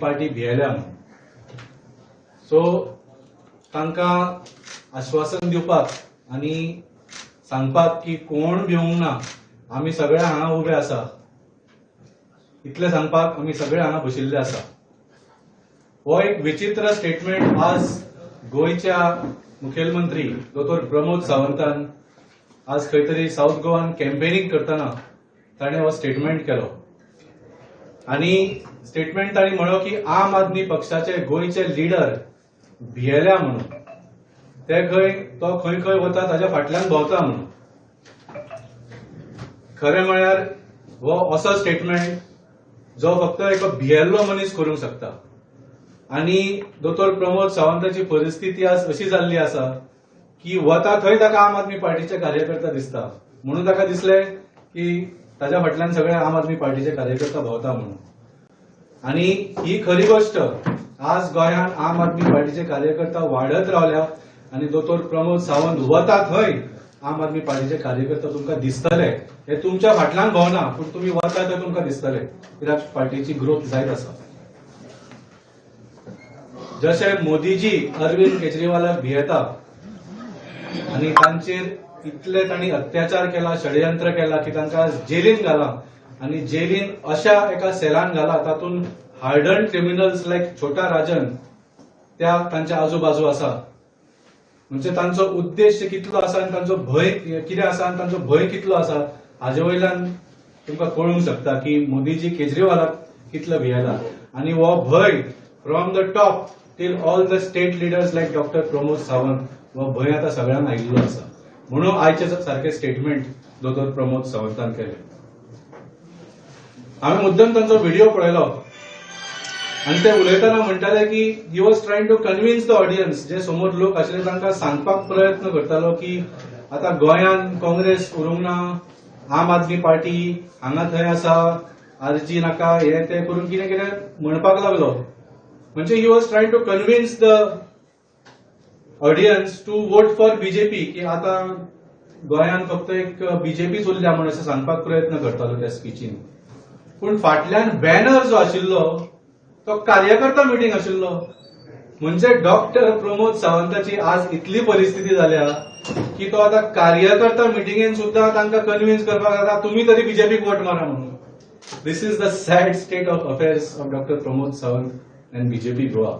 Party भियेल्या म्हणून so तांकां आश्वासन दिवपाक आनी सांगपाक की कोण भिवंक ना आमी सगळे हांगा उबे आसा. इतलें सांगपाक आमी सगळे हांगा बशिल्ले आसा. हो एक विचित्र स्टेटमेंट आज गोंयच्या मुखेलमंत्री दोतोर प्रमोद सावंतान आज खंय तरी साऊथ गोवान कॅम्पेनिंग करतना ताणें हो स्टेटमेंट केलो. आनी स्टेटमेंट ताणी म्हणलो की आम आदमी पक्षाचे गोंयचे लिडर भियेल्या म्हणून. ते खंय तो खंय खंय वता ताच्या फाटल्यान भोंवता म्हणून. खरें म्हळ्यार हो असो स्टेटमेंट जो फक्त एक भियेल्लो मनीस करूंक शकता. आनी दोतोर प्रमोद सावंताची परिस्थिती आज अशी जाल्ली आसा की वता थंय ताका आम आदमी पार्टीचे कार्यकर्ता दिसता. म्हणून ताका दिसले की ताच्या फाटल्यान सगळे आम आदमी पार्टीचे कार्यकर्ता भोंवता म्हणून. आणि ही खरी गोष्ट आज गोंयांत आम आदमी पार्टीचे कार्यकर्ता वाडत रावल्या आणि दोतोर प्रमोद सावंत वता हय आम आदमी पार्टीचे कार्यकर्ता तुमकां दिसतले. हे तुमच्या फाटल्यान भोवना पूण तुमी वता ते तुमकां दिसतले. कित्याक पार्टीची ग्रोथ जायत आसा. जशे मोदीजी अरविंद केजरीवालाक भियेता आणि तांचेर इतले तांणी अत्याचार केला षडयंत्र केला की तांकां जेलीन घाला. आणि जेलीन अशा एका सेलान घाला तातूंत हार्डन क्रिमिनल्स लायक छोटा राजन त्या तांच्या आजूबाजू आसा म्हणजे तांचो उद्देश कितलो आसा आनी तांचो भंय कितें आसा आनी तांचो भंय कितलो आसा हाजे वयल्यान तुमकां कळूंक शकता की मोदीजी केजरीवालाक कितलो भियेला. आनी हो भंय from the top till all the state leaders like doctor Pramod Sawant हो भंय आतां सगळ्यांक आयिल्लो आसा म्हणून आयचे सारखे स्टेटमेंट दोतोर प्रमोद सावंतान केले. हांवें मुद्दम तांचो व्हिडिओ पळयलो आनी ते उलयतना म्हणटाले की he was trying to convince the audience जे समोर लोक आशिल्ले तांकां सांगपाक प्रयत्न करतालो की आतां गोंयांत काँग्रेस उरूंक ना आम आदमी पार्टी हांगा थंय आसा आरजी नाका हे ते करून कितें कितें म्हणपाक लागलो. म्हणजे he was trying to convince the audience to vote for BJP की आता गोंयांत फक्त एक बीजेपीच उरल्या म्हणून असं सांगपाक प्रयत्न करतालो त्या स्पिचीन पूण फाटल्यान बॅनर जो आशिल्लो तो कार्यकर्ता मिटींग आशिल्लो. म्हणजे डॉक्टर प्रमोद सावंताची आज इतली परिस्थिती जाल्या की तो आता कार्यकर्ता मिटिंगेन सुद्धा तांकां कन्विन्स करपाक जाता तुमी तरी बीजेपीक वोट मारा म्हणून. This is the sad state of affairs of doctor Pramod Sawant and BJP Goa.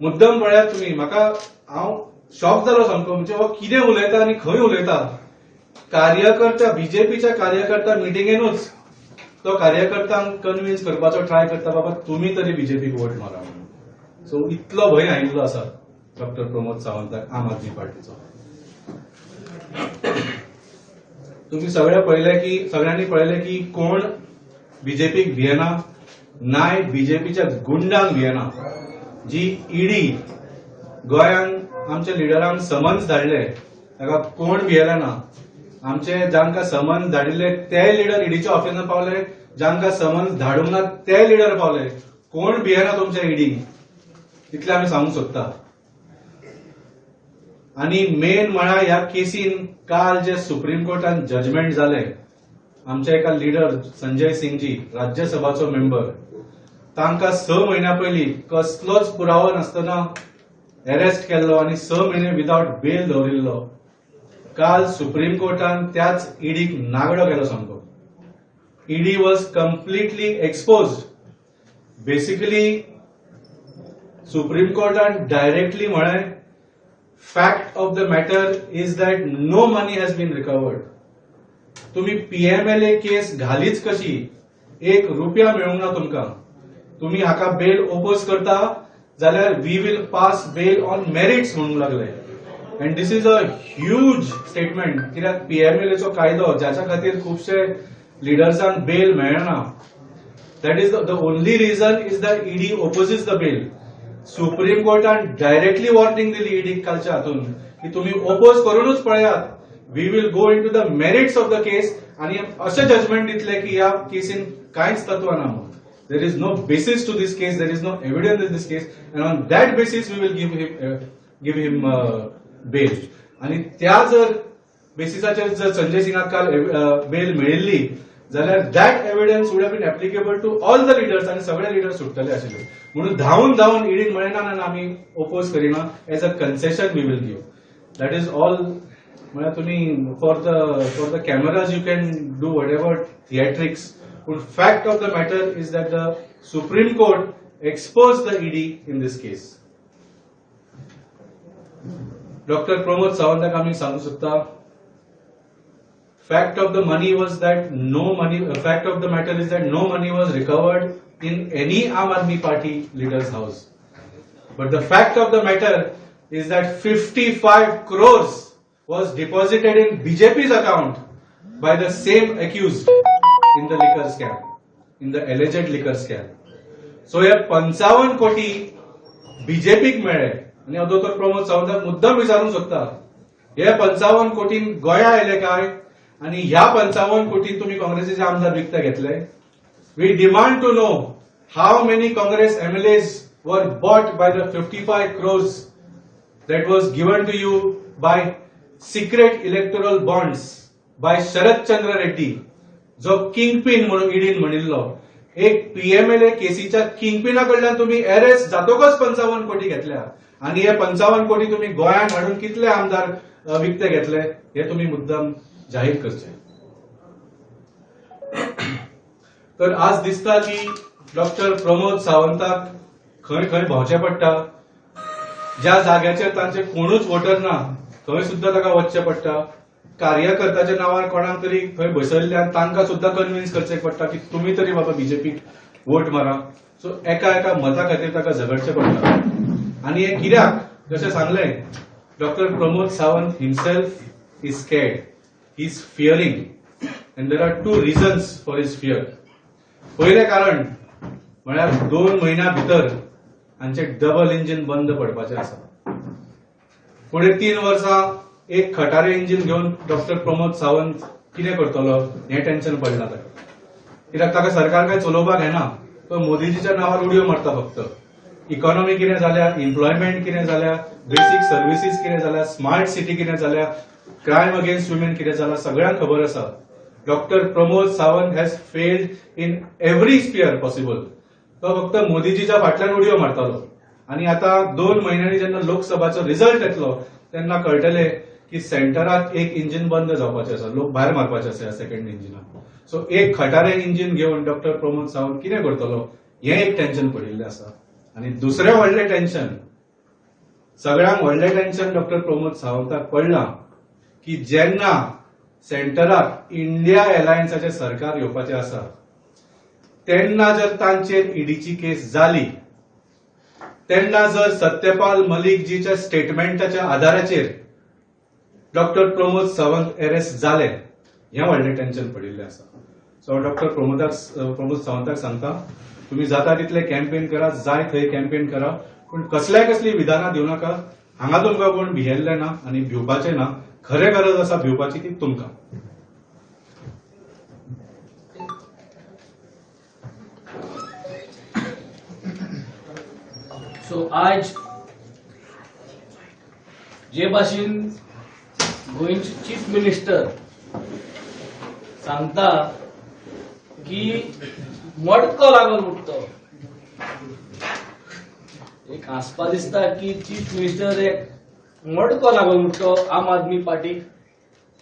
मुद्दम पळयात तुम्ही म्हाका हांव शॉक जालो सामको म्हणजे हो कितें उलयता आनी खंय उलयता? कार्यकर्ता बीजेपीच्या कार्यकर्ता मिटिंगेनूच तो कार्यकर्त्यांक कन्विन्स करपाचो ट्राय करता बाबा तुमी तरी बीजेपीक वोट मारा म्हणून. सो इतलो भंय आयिल्लो आसा डॉक्टर प्रमोद सावंताक आम आदमी पार्टीचो. तुम्ही सगळे पळयले की सगळ्यांनी पळयले की कोण बीजेपीक भियेना नाय बीजेपीच्या गुंडांक भियेना जी ईडी गोंयांत आमच्या लिडरांक समन्स धाडले ताका कोण भियेले ना? आमचे जांकां समन्स धाडिल्ले ते लिडर ईडीच्या ऑफिसांत पावले. जांकां समन्स धाडूंक ना ते लिडर पावले. कोण भियेना तुमच्या ईडीक इतलें आमी सांगूंक सोदता. आणि मेन म्हळ्यार ह्या केसीन काल जे सुप्रीम कोर्टान जजमेंट जाले आमचे एका लिडर संजय सिंगजी राज्यसभाचो मेंबर तांकां स म्हयन्या पयलीं कसलोच पुरावो नासतना अरेस्ट केल्लो आनी स म्हयने विदाउट बेल दवरिल्लो काल सुप्रीम कोर्टान त्याच ईडीक नागडो केलो सामको. ED was completely expose basically supreme कोर्टान directly म्हळें fact of the matter is that no money has been recovered तुम्ही पीएमएलए केस घालीच कशी एक रुपया मेळूंक ना तुमकां. तुम्ही हाका बेल ओपोज करता जाल्यार we will pass bail on merits म्हणूंक लागले. And this is a huge statement कित्याक पीएमएलएचो कायदो ज्याच्या खातीर खुबशे लिडर्सांक बेल मेळना. That is the only reason is the ED opposes the bail supreme कोर्टान directly warning दिली ईडीक कालच्या हातून की तुम्ही ओपोज करूनच पळयात. We will go into the merits of the case आणि असे जजमेंट दितले की या केसीन कांयच तत्व ना म्हणून. There is no basis to this case there is no evidence in this case and on that basis we will give him give him bail आणि त्या जर बेसिसाचेर जर संजय सिंगाक काल बेल मेळिल्ली जाल्यार that evidence would have been applicable to all the leaders आनी सगळे leaders सुट्टले आशिल्ले म्हणून धावून धावून ईडीन मेळना ना आमी oppose Kareena as a concession we will give that is all म्हळ्यार तुमी for the for the cameras you can do whatever theatrics पूण fact of the matter is that the supreme court expose the ED in this case doctor Pramod सावंताक आमी सांगू शकता fact of the money was that no money uh, fact of the matter is that no money was recovered in any Aam Aadmi party leader's house but the fact of the matter is that 55 crores was deposited in BJP's account by the same accused in the liquor scam in the alleged liquor scam so हे पंचावन्न कोटी बीजेपीक मेळ्ळे आनी हांव प्रमोद सावंताक मुद्दम विचारूंक सोदता हे पंचावन्न कोटीन गोंया आयले काय? आणि ह्या पंचावन्न कोटीन तुम्ही काँग्रेसीचे आमदार विकते घेतले. We demand to know how many Congress MLAs were bought by the fifty five crores that was given to you by secret electoral bonds by Sharad Chandra Reddy जो किंगपिन म्हणून इडीन म्हणिल्लो एक पीएमएलए केसीच्या किंगपिना कडल्यान तुम्ही अरेस्ट जातोकच पंचावन्न कोटी घेतल्या. आणि हे पंचावन्न कोटी तुम्ही गोंयांत हाडून कितले आमदार विकते घेतले हे तुम्ही मुद्दम जाहीर करचे तर आज दिसता की डॉक्टर प्रमोद सावंताक खंय खंय भोंवचें पडटा. ज्या जाग्याचेर तांचे कोणूच वोटर ना थंय सुद्दां ताका वचचें पडटा. कार्यकर्त्याच्या नांवार कोणाक तरी थंय बसयल्ल्यान तांकां सुद्दां कन्विन्स करचें पडटा की तुमी तरी बाबा बीजेपीक वोट मारा. सो एका एका मता खातीर ताका झगडचें पडटा. आनी हे कित्याक जशें सांगलें doctor Pramod Sawant himself is scared is fearing and there are two reasons for his fear पयलें कारण म्हळ्यार दोन म्हयन्या भितर हांचे डबल इंजिन बंद पडपाचें आसा फुडें तीन वर्सां एक खटारे इंजिन घेवन डॉक्टर प्रमोद सावंत कितें करतलो हें टेन्शन पडना ताका कित्याक ताका सरकार काय चलोवपाक येना तो मोदीजीच्या नांवार उडयो मारता फक्त. इकॉनॉमी कितें जाल्या एम्प्लॉयमेंट कितें जाल्या बेसीक सर्विसीस कितें जाल्या स्मार्ट सिटी कितें जाल्या क्रायम अगेन्स्ट वुमेन कितें जाला सगळ्यांक खबर आसा doctor Pramod Sawant has failed in every sphere possible तो फक्त मोदीजीच्या फाटल्यान उडयो मारतालो. आणि आता दोन महिन्यांनी जेन्ना लोकसभाचो रिझल्ट येतलो तेन्ना कळटले की सेंटरात एक इंजिन बंद जावपाचें आसा लोक भायर मारपाचे आसा सेकंड इंजिनाक सो एक खटारे इंजिन घेवन डॉक्टर प्रमोद सावंत कितें करतलो? हें एक टेन्शन पडिल्लें आसा आनी दुसरें व्हडलें टेन्शन सगळ्यांक व्हडलें टेन्शन डॉक्टर प्रमोद सावंताक पडलां की जेन्ना सेंटराक इंडिया एलायन्साचें सरकार येवपाचें आसा तेन्ना जर तांचेर ईडीची केस जाली तेन्ना जर सत्यपाल मलिकजीच्या स्टेटमेंटाच्या आधाराचेर डॉक्टर प्रमोद सावंत अरेस्ट जाले हें व्हडलें टेन्शन पडिल्लें आसा सो डॉक्टर प्रमोदाक प्रमोद सावंताक सांगता तुमी जाता तितले कॅम्पेन करा जाय थंय कॅम्पेन करा. पूण कसल्याय कसली विधानां दिवं नाका. हांगा तुमकां कोण भियेल्ले ना आनी भिवपाचें ना खरें गरज आसा भिवपाची ती तुमकां. सो आज जे भाशेन गोयचे चीफ मिनिस्टर सांगता की मडक लागून उठतो. एक आसपा दिसता की चीफ मिनिस्टर एक मडको लागून उठतो. आम आदमी पार्टीक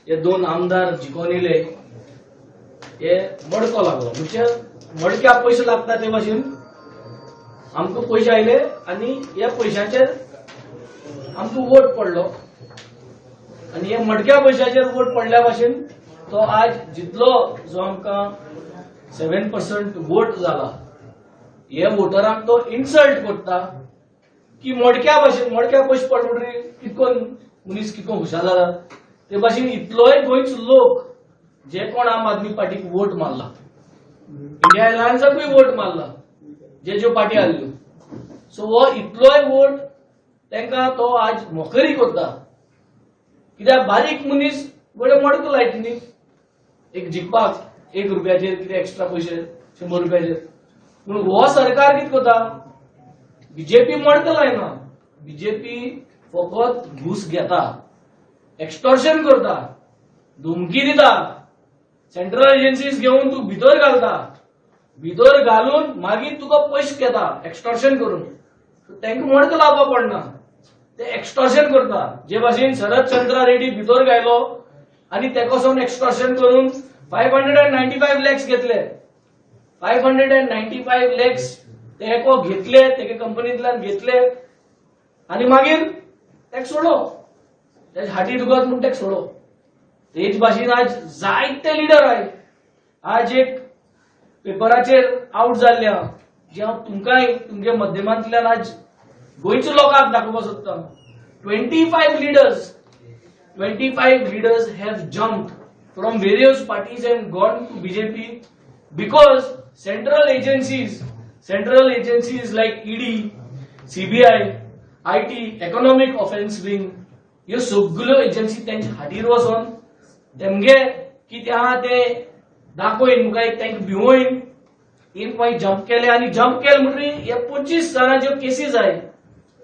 हे दोन आमदार जिखोन येले हे मडको लागलो. म्हणजे मडक्याक पयशे लागता ते भाशेन आमकां पयशे आयले आनी ह्या पयशांचेर आमकां वोट पडलो. आनी हे मडक्या पयशांचेर वोट पडल्या भाशेन तो आज जितलो जो आमकां सेव्हन पर्संट वोट जाला हे वोटरांक तो इन्सल्ट करता की मोडक्या भाशेन मोडक्या पयशे पड म्हणटरी कितकोन मनीस कितको हुशार जाला ते भाशेन इतलोय गोंयचो लोक जे कोण आम आदमी पार्टीक वोट मारला. इंडिया एलायन्साकूय वोट मारला. जे ज्यो पार्टी आहल्यो सो हो इतलोय वोट तांकां तो आज मोखरी करता. कित्याक बारीक मनीस बरे मडको लायट न्ही एक जिखपाक. एक रुपयाचेर कितें एक्स्ट्रा पयशे शंबर रुपयाचेर पूण हो सरकार कितें करता बीजेपी मडको लायना बीजेपी फकत घूस घेता एक्स्टॉर्शन करता धुमकी दिता. सेंट्रल एजन्सीज घेऊन तू भितर घालता. भितर घालून मागीर तुका पयशे घेता एक्स्टॉर्शन करून. तांकां मडक लावपा पडना ते एक्स्टॉर्शन करता. जे भाशेन शरद चंद्रा रेड्डी भितर गायलो आनी तेकोसून एक्स्टॉर्शन करून five hundred and ninety five lakhs घेतले. Five hundred and ninety five lakhs ते एको घेतले तेगे कंपनींतल्यान घेतले. आनी मागीर तेका सोडो. तेज हाटी दुखत म्हूण तेका सोडो. तेच भाशेन आज जायते लिडर आहाय आज एक पेपराचेर आउट जाल्ले आहा जे हांव तुमकांय तुमगे माध्यमांतल्यान आज गोंयच्या लोकांक दाखोवपाक सोदता twenty five leaders twenty five leaders have jumped from various parties and gone to BJP because central agencies, central agencies like ED, CBI, IT, Economic offence Wing, ह्यो सगळ्यो एजन्सी त्यांच्या हातीर वचोन तेमगे कितें आहा ते दाखोयन मुखार एक तांकां भिवोयन एक मागीर जम्प केले आनी जम्प केले म्हणटरी हे पंचवीस जाणांच्यो केसीस आहाय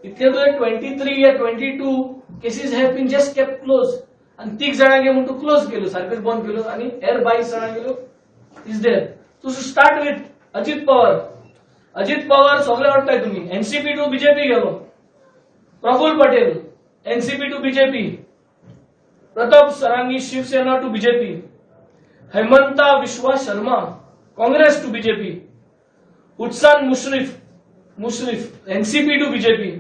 इतले तुवें ट्वेंटी थ्री या twenty two cases have been just kept close आनी तीग जाणांगे म्हणून तूं क्लोज केलो सारकेच बंद केलो आनी हेर बावीस जाणां गेलो. Is there to start with Ajit Pawar. Ajit Pawar सगळे वाटताय तुम्ही. एनसीपी टू बीजेपी गेलो Praful Patel NCP to BJP Pratap Sarangi Shiv Sena to BJP Himanta Biswa Sarma Congress to BJP उत्सान Mushrif Mushrif NCP to BJP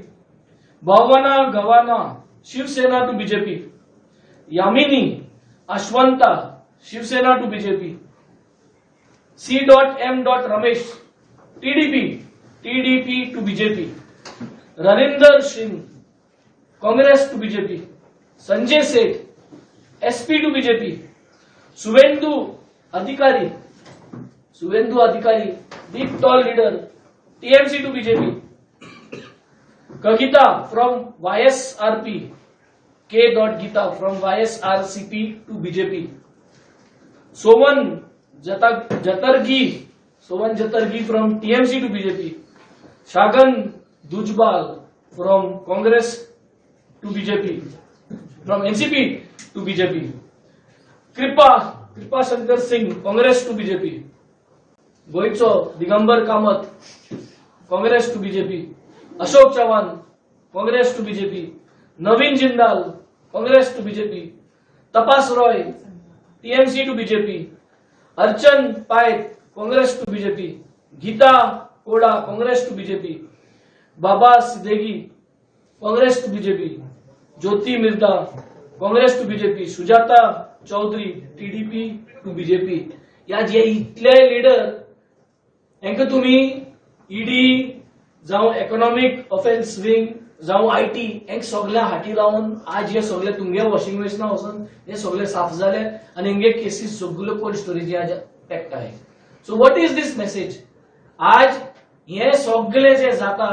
Bhavana गवाना Shiv Sena to BJP Yamini, अश्वंता, Shiv Sena to BJP C dot M dot Ramesh TDP TDP to BJP Ravinder Singh Congress to BJP Sanjay Seth SP to BJP Suvendu Adhikari Suvendu Adhikari big tall leader TMC to BJP Kavita from YSRP K dot Geeta from YSRCP to BJP Soman जता- Jatargi Soman Jatargi from TMC to BJP Shagan Dujbal from Congress to BJP from NCP to BJP Kripa Kripa Shankar Singh Congress to BJP गोयचो Digambar Kamat Congress to BJP Ashok Chavan Congress to BJP Naveen Jindal Congress to BJP Tapas Roy TMC to BJP अर्चन पायत Congress to BJP Geeta Koda Congress to BJP Baba Siddique Congress to BJP Jyoti Mirdha Congress to BJP Sujata Chaudhary TDP to BJP या जे इतले leader हांकां तुमी ED जावं economic offence wing जावं IT हेंक सगळ्या हाती लावून आज हे सगळे तुमगे वॉशिंग मशिना वचून हे सगळे साफ जाले आनी हेंगे केसीस सगळ्यो कोल्ड स्टोरेजी आज पेकताय so what is this message आज हे सगळे जे जाता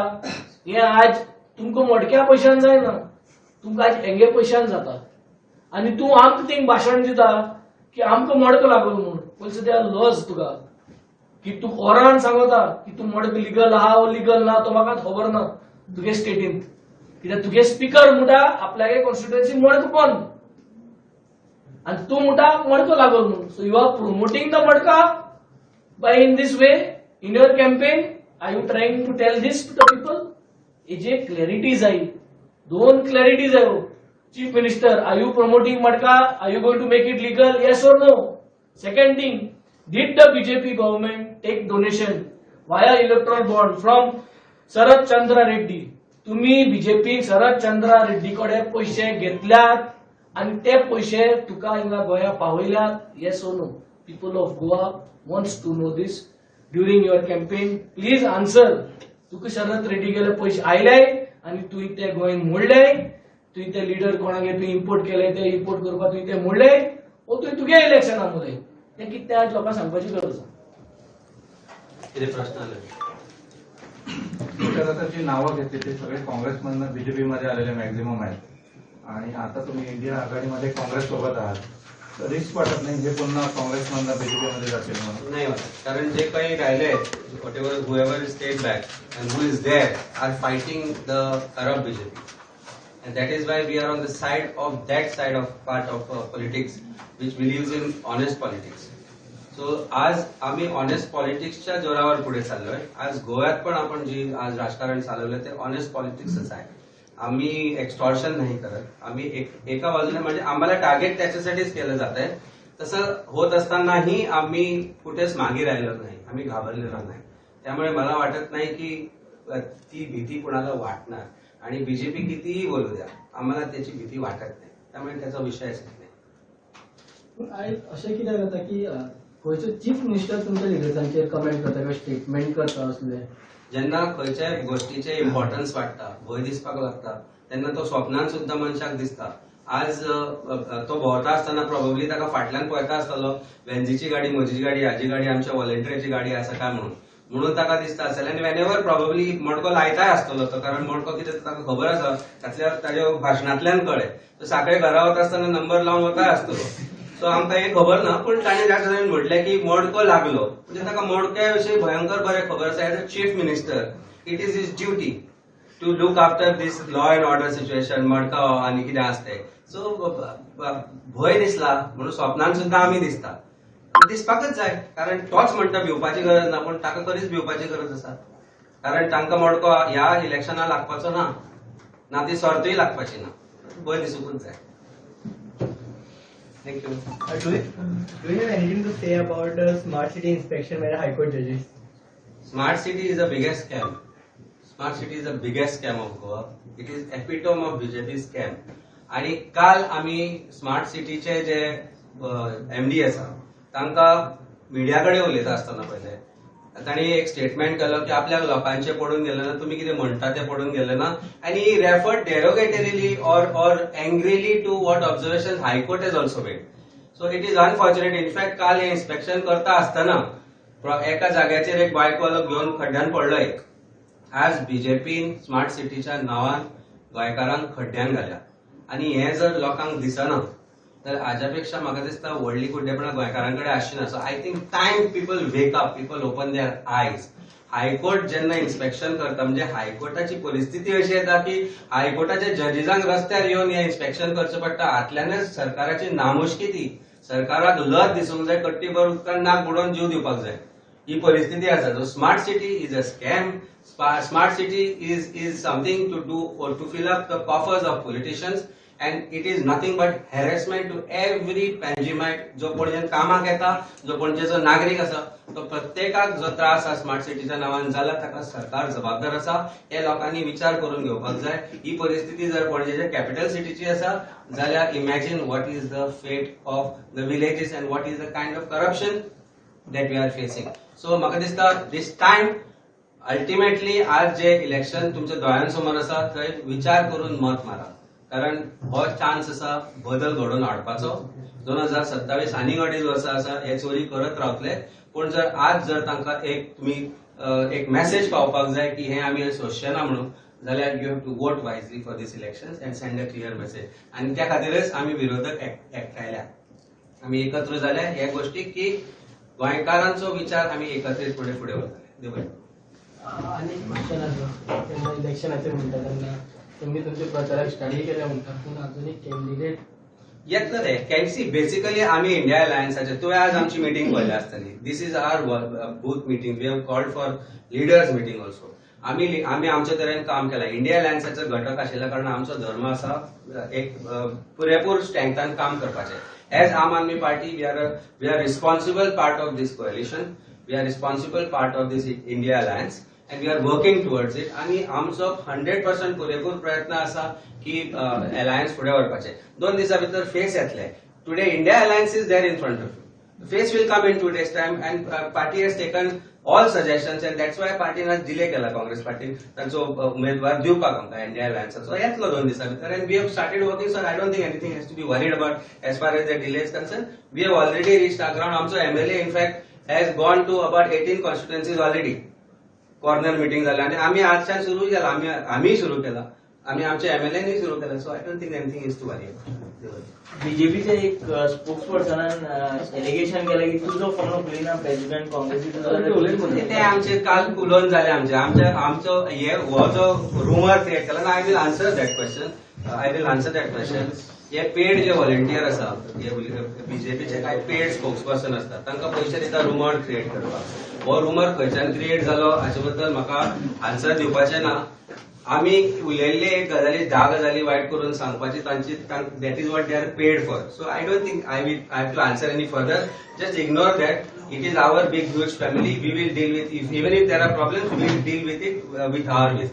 हे आज तुमकां मोडक्या पयशान जायना. तुमकां आज हेंगे पयशान जाता. आनी तूं आमकां थिंग भाशण दिता की आमकां मडक लागलो म्हणून. पयलीं त्या लॉज तुका. की तू ओरान सांगता की तू मडक लिगल आहा वो लिगल ना तो म्हाका खबर ना. तुगे स्टेटींत कित्याक तुगे स्पिकर म्हणटा आपल्यागे कॉन्स्टिट्युएन्सी मडक पण. आनी तूं म्हणटा मडको लागल म्हणून so you are promoting the matka by in this way in your campaign are you trying to tell this to the people हेजे क्लॅरिटी जाय दोन क्लॅरिटी जाय chief minister are you promoting matka? Are you going to make it legal yes or no second thing did the BJP government take donation via electoral bond from Sharad Chandra Reddy तुम्ही BJP Sharad Chandra Reddy कडे पैसे घेतल्यात आणि ते पैसे तुका हिंगा गोंया पावयल्यात हे Sonu people of Goa wants to know this during your campaign please answer तुका शरद रेड्डी गेले पैसे आयले आणि तुवें ते गोंयन मोडले. तुवें ते लिडर कोणागे तुवें इम्पोर्ट केले ते इम्पोर्ट करपाक तुवें ते मोडले. ओ तुवें तुगे इलेक्शना मोडले ते कितें ते आज लोकांक सांगपाची गरज आसा किती प्रश्न आले? खरं तर जी नावं घेतली ते सगळे काँग्रेसमधनं बीजेपी मध्ये आलेले मॅक्झिमम आहेत. आणि आता तुम्ही इंडिया आघाडीमध्ये काँग्रेस सोबत आहात. तर रिस्क वाटत नाही हे पुन्हा काँग्रेसमधनं बीजेपी मध्ये जातील म्हणून. नाही वाटत. कारण जे काही राहिले whatever whoever is stayed back and who is there are fighting the corrupt BJP And that is why we are on the side of that side of part of uh, politics which believes in honest politics. So आज आम्ही honest पॉलिटिक्सच्या जोरावर पुढे चाललोय. आज गोव्यात पण आपण जी आज राजकारण चालवलं ते ऑनेस्ट पॉलिटिक्सच आहे. आम्ही एक्स्टॉर्शन नाही करत. आम्ही एक एका बाजूने म्हणजे आम्हाला टार्गेट त्याच्यासाठीच केलं जात आहे तसं होत असतानाही आम्ही कुठेच मागे राहिलो नाही. आम्ही घाबरलेलो नाही. त्यामुळे मला वाटत नाही की ती भीती कुणाला वाटणार. आणि बीजेपी कितीही बोलू द्या आम्हाला त्याची भीती वाटत नाही. त्यामुळे त्याचा विषयच नाही. पूण की अ, चीफ मिनिस्टर तुमच्या लिडर्सांचेर कमेंट करता किंवा स्टेटमेंट करता असले. जेन्ना खंयच्याय गोष्टीचे इम्पॉर्टन्स वाडटा भंय दिसपाक लागता तेन्ना तो स्वप्नान सुद्धा मनशाक दिसता. आज तो भोंवता आसतना प्रोबेबली ताका फाटल्यान पळयता आसतलो वेन्जीची गाडी म्हजी गाडी हाजी गाडी आमच्या व्हॉलेंटियराची गाडी आसा काय म्हणून. म्हणून ताका दिसता आसतलें आनी वेनेवर प्रोबेबली मडको लायताय आसतलो तो कारण मडको कितें ताका खबर आसा तातल्या ताज्या भाशणांतल्यान कळ्ळें तो साखळे घरा वता आसतना नंबर लावन वताय आसतलो. सो आमकां हे खबर ना पूण ताणें ज्या तरेन म्हटलें की मडको लागलो. म्हणजे ताका मडक्या विशीं भयंकर बरें खबर आसा. As a chief minister it is is duty to look after this law and order situation matka आनी कितें आसता तें सो भंय दिसला म्हणून स्वप्नान सुद्दां आमी दिसता. दिसपाकच जाय. कारण तोच म्हणटा भिवपाची गरज ना पूण ताका खरीच भिवपाची गरज आसा. कारण तांकां मडको ह्या इलेक्शनाक लागपाचो ना. ना ती सर्तूय लागपाची ना. भंय दिसूंकूच जाय. Thank you Uh, do, you, do you have anything to say about the smart city inspection by the High Court judges? Smart city is the biggest scam. Smart city is the biggest scam of Goa. It is epitome of BJP scam. आणि काल आम्ही smart सिटीचे जे MD आसा तांकां media कडेन उलयता आसतना पळयलें तांणी एक स्टेटमेंट केलो की आपल्या लोकांचे पडून गेले ना तुम्ही कितें म्हणटा ते पडून गेले ना? आणि referred derogatorily or or angrily to what observation high court is also made so it is unfortunate in fact काल हे इन्स्पेक्शन करता आसतना एका जाग्याचेर एक बायकवालो घेवन खड्ड्यान पडलो एक. आज बीजेपीन स्मार्ट सिटीच्या नांवान गोंयकारांक खड्ड्यान घाल्या. आणि हे जर लोकांक दिसना तर हाज्या म्हाका दिसता व्हडली कुड्डेपणां गोंयकारां कडेन आसची ना so I think time people wake up people open their eyes high court जेन्ना इन्स्पेक्शन करता म्हणजे हायकोर्टाची परिस्थिती अशी येता की हायकोर्टाच्या जजिजांक रस्त्यार येवन हे इन्स्पेक्शन करचें पडटा हातल्यानच सरकाराची नामुष्की ती. सरकाराक लज दिसूंक जाय कट्टी भर उदकान नाक बुडोवन जीव दिवपाक जाय. ही परिस्थिती आसा so smart city is a scam smart city is is something to do to fill up the coffers of politicians and it is nothing but harassment to every पॅन्जिमायट जो पणजेन कामाक येता जो पणजेचो नागरीक आसा तो प्रत्येकाक जो त्रास आसा स्मार्ट सिटीच्या नांवान जाला ताका सरकार जबाबदार आसा. हे लोकांनी विचार करून घेवपाक जाय. ही परिस्थिती जर पणजेच्या कॅपिटल सिटीची आसा जाल्यार imagine what is the fate of the villages and what is the kind of corruption that we are facing so म्हाका दिसता दिस टायम अल्टिमेटली आज जे इलेक्शन तुमच्या दोळ्यांसमोर आसा थंय विचार करून मत मारा. कारण हो चान्स आसा बदल घडोवन हाडपाचो. दोन हजार सत्तावीस आनीक अडीच वर्सां आसा हे चोरी करत रावतले. पूण जर आज जर तांकां एक तुमी एक मेसेज पावपाक जाय की हे आमी सोंसचे ना म्हणून जाल्यार you have to vote wisely for this election and send a clear message आनी त्या खातीरच आमी विरोधक एकठायल्या. आमी एकत्र जाल्या हे गोष्टीक की गोंयकारांचो विचार आमी एकत्रीत फुडें फुडें वरतले देव बरें. आनी इलेक्शनाचेर म्हणटा तेन्ना तुम्ही तुमचे प्रचाराक स्टडी केल्या म्हणटा अजून एक कॅन्डिडेट येतलं ते कॅन्सी बेसिकली आम्ही इंडिया अलायन्साचे तुवें आज आमची मिटींग पळयली आसतली this is our booth meeting we have called for leaders meeting also आम्ही आम्ही आमच्या तरेन काम केलां. इंडिया अलायन्साचो घटक आशिल्ल्या कारणान आमचो धर्म आसा एक पुरेपूर स्ट्रेंथान काम करपाचें. As Aam Aadmi Party we are we are responsible part of this coalition we are responsible part of this India alliance and we are working towards it आणि आमचो हंड्रेड पर्सेंट पुरेपूर प्रयत्न आसा की अलायन्स फुडें व्हरपाचे दोन दिसां भितर फेस येतले today India alliance is there in front of you face will come in two days time and party has taken all suggestions and that's why पार्टीन आज डिले केला काँग्रेस पार्टीन तांचो उमेदवार दिवपाक आमकां इंडिया अलायन्साचो येतलो दोन दिसां भितर and we have started working sir I don't think anything has to be worried about as far as the delay is concern we have already reached aground आमचो MLA in fact has gone to about eighteen constituencies already corner meeting झाल्या आणि आम्ही आजच्यान सुरू केला. आम्ही आम्ही सुरू केला. आम्ही आमच्या एमएलएनी सुरू केला. So I don't think anything is to worry बीजेपीचे एक स्पोक्स पर्सनान एलिगेशन केलं की तुझो फोन उखलिना प्रेसिडेंट काँग्रेसीचो ते आमचे काल उलोवन जाले आमचे. आमच्या आमचो हे हो जो रुमर क्रिएट केला I will answer that question I will answer that question हे पेड जे व्हॉलेंटियर आसा हे बीजेपीचे काय पेड स्पोक्स पर्सन असतात. तांकां पयशे दिता रुमर क्रिएट करपाक हो रुमर खंयच्यान क्रिएट जालो हाचे बद्दल म्हाका आन्सर दिवपाचें ना. आमी उलयल्ले एक गजाली धा गजाली वायट करून सांगपाची तांची that is what they are paid for so I don't think I will I have to answer any further just ignore that it is our big huge family we will deal with even if there are problem we will deal with it with our with